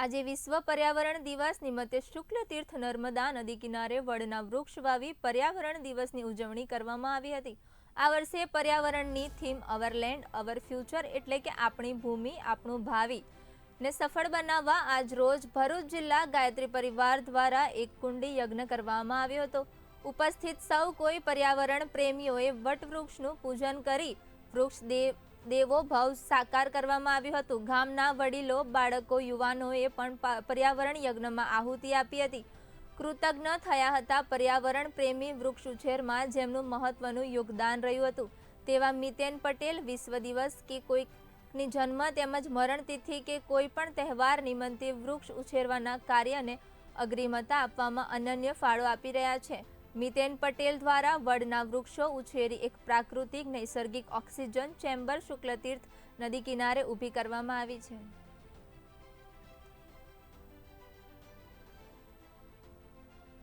આજે વિશ્વ પર્યાવરણ દિવસ નિમિત્તે શુક્લ તીર્થ નર્મદા નદી કિનારે વડના વૃક્ષ વાવી પર્યાવરણ દિવસની ઉજવણી કરવામાં આવી હતી. આ વર્ષે પર્યાવરણની theme our land our future એટલે કે આપણી ભૂમિ, આપણું ભાવિ ને સફળ બનાવવા આજ રોજ ભરૂચ જિલ્લા ગાયત્રી પરિવાર દ્વારા એક કુંડી યજ્ઞ કરવામાં આવ્યો હતો. ઉપસ્થિત સૌ કોઈ પર્યાવરણ પ્રેમીઓએ વટવૃક્ષનું પૂજન કરી વૃક્ષ દેવ દેવો ભાવ સાકાર કરવામાં આવ્યું હતું. ગામના વડીલો, બાળકો, યુવાનોએ પણ પર્યાવરણ યજ્ઞમાં આહુતિ આપી હતી. કૃતજ્ઞ થયા હતા પર્યાવરણ પ્રેમી વૃક્ષ ઉછેરમાં જેમનું મહત્વનું યોગદાન રહ્યું હતું. તેવા મિતેન પટેલ વિશ્વ દિવસ કે કોઈકની જન્મ તેમજ મરણ તિથિ કે કોઈ પણ તહેવાર નિમંતે વૃક્ષ ઉછેરવાના કાર્યને અગ્રિમતા આપવામાં અનન્ય ફાળો આપી રહ્યા છે. મિતેન પટેલ દ્વારા વડના વૃક્ષો ઉછેરી એક પ્રાકૃતિક નૈસર્ગિક ઓક્સિજન ચેમ્બર શુક્લતીર્થ નદી કિનારે ઊભી કરવામાં આવી છે.